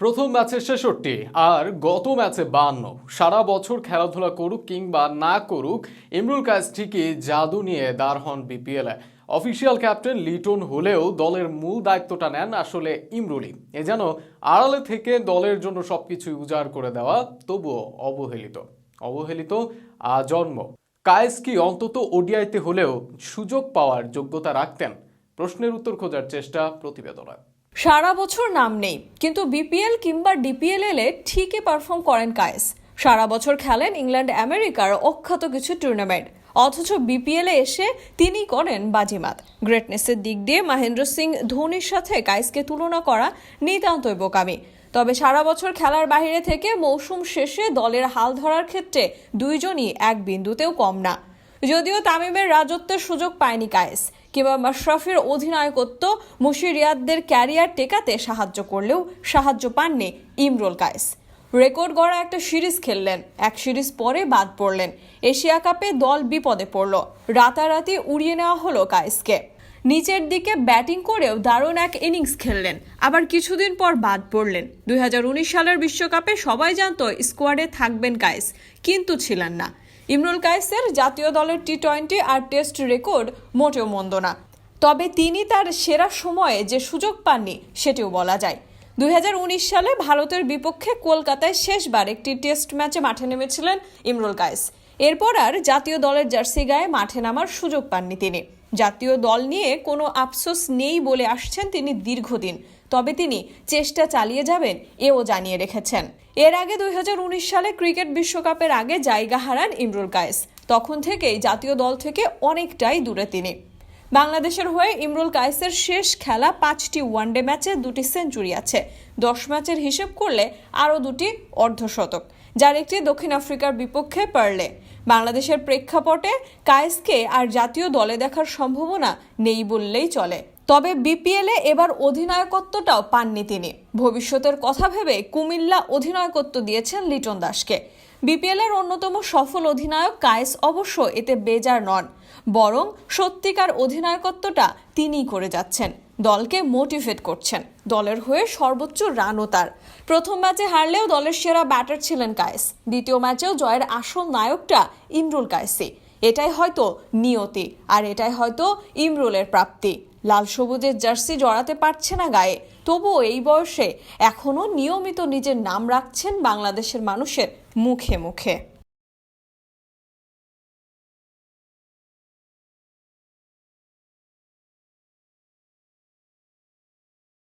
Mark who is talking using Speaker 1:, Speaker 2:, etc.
Speaker 1: প্রথম ম্যাচে ছেষট্টি আর গত ম্যাচে বান্ন। সারা বছর খেলাধুলা করুক কিংবা না করুক, ইমরুল কায়েস ঠিকই জাদু নিয়ে দাঁড় হন বিপিএলে অফিসিয়াল ক্যাপ্টেন লিটন হলেও দলের মূল দায়িত্বটা নেন আসলে ইমরুলই। এ যেন আড়ালে থেকে দলের জন্য সবকিছু উজাড় করে দেওয়া তবুও অবহেলিত। অবহেলিত আজন্ম কায়েস কি অন্তত ওডিআইতে হলেও সুযোগ পাওয়ার যোগ্যতা রাখতেন? প্রশ্নের উত্তর খোঁজার চেষ্টা প্রতিবেদনে
Speaker 2: সারা বছর নাম নেই, কিন্তু বিপিএল কিংবা ডিপিএল এলে ঠিকই পারফর্ম করেন কায়েস। সারা বছর খেলেন ইংল্যান্ড, আমেরিকার অখ্যাত কিছু টুর্নামেন্ট অথচ বিপিএল এসে তিনি করেন বাজিমাত। গ্রেটনেসের দিক দিয়ে মহেন্দ্র সিং ধোনির সাথে কায়েসকে তুলনা করা নিতান্তই বোকামি তবে সারা বছর খেলার বাইরে থেকে মৌসুম শেষে দলের হাল ধরার ক্ষেত্রে দুইজনই এক বিন্দুতেও কম না। যদিও তামিমের রাজত্বের সুযোগ পায়নি কায়েস, কিংবা মাশরাফির অধিনায়কত্ব মুশিরিয়াদদের ক্যারিয়ার টেকাতে সাহায্য করলেও সাহায্য পাননি ইমরুল কায়েস। রেকর্ড গড়া একটা সিরিজ খেললেন, এক সিরিজ পরে বাদ পড়লেন। এশিয়া কাপে দল বিপদে পড়ল, রাতারাতি উড়িয়ে নেওয়া হলো কায়েসকে। নিচের দিকে ব্যাটিং করেও দারুণ এক ইনিংস খেললেন, আবার কিছুদিন পর বাদ পড়লেন। দু হাজার উনিশ সালের বিশ্বকাপে সবাই জানত স্কোয়াডে থাকবেন কায়েস, কিন্তু ছিলেন না। ইমরুল কায়েসের জাতীয় দলের টি টোয়েন্টি আর টেস্ট রেকর্ড মোটেও মন্দ না। তবে তিনি তার সেরা সময়ে যে সুযোগ পাননি, সেটিও বলা যায়। দুই হাজার উনিশ সালে ভারতের বিপক্ষে কলকাতায় শেষবার একটি টেস্ট ম্যাচে মাঠে নেমেছিলেন ইমরুল কায়েস। এরপর আর জাতীয় দলের জার্সি গায়ে মাঠে নামার সুযোগ পাননি তিনি। জাতীয় দল নিয়ে কোনো আফসোস নেই বলে আসছেন তিনি দীর্ঘদিন। তবে তিনি চেষ্টা চালিয়ে যাবেন, এও জানিয়ে রেখেছেন। এর আগে দুই হাজার উনিশ সালে ক্রিকেট বিশ্বকাপের আগে জায়গা হারান ইমরুল কায়েস। তখন থেকেই জাতীয় দল থেকে অনেকটাই দূরে তিনি। বাংলাদেশের হয়ে ইমরুল কায়েসের শেষ খেলা পাঁচটি ওয়ানডে ম্যাচে দুটি সেঞ্চুরি আছে। দশ ম্যাচের হিসেব করলে আরও দুটি অর্ধশতক, যার একটি দক্ষিণ আফ্রিকার বিপক্ষে পারলে। বাংলাদেশের প্রেক্ষাপটে কায়েসকে আর জাতীয় দলে দেখার সম্ভাবনা নেই বললেই চলে। তবে বিপিএলে এবার অধিনায়কত্বটাও পাননি তিনি। ভবিষ্যতের কথা ভেবে কুমিল্লা অধিনায়কত্ব দিয়েছেন লিটন দাসকে। বিপিএল এর অন্যতম সফল অধিনায়ক কায়েস অবশ্য এতে বেজার নন, বরং সত্যিকার অধিনায়কত্বটা তিনিই করে যাচ্ছেন, দলকে মোটিভেট করছেন, দলের হয়ে সর্বোচ্চ রানও তার। প্রথম ম্যাচে হারলেও দলের সেরা ব্যাটার ছিলেন কায়েস, দ্বিতীয় ম্যাচেও জয়ের আসল নায়কটা ইমরুল কায়েসি এটাই হয়তো নিয়তি আর এটাই হয়তো ইমরুলের প্রাপ্তি। লাল সবুজের জার্সি জড়াতে পারছে না গায়ে। তবুও এই বয়সে এখনও নিয়মিত নিজের নাম রাখছেন বাংলাদেশের মানুষের মুখে মুখে।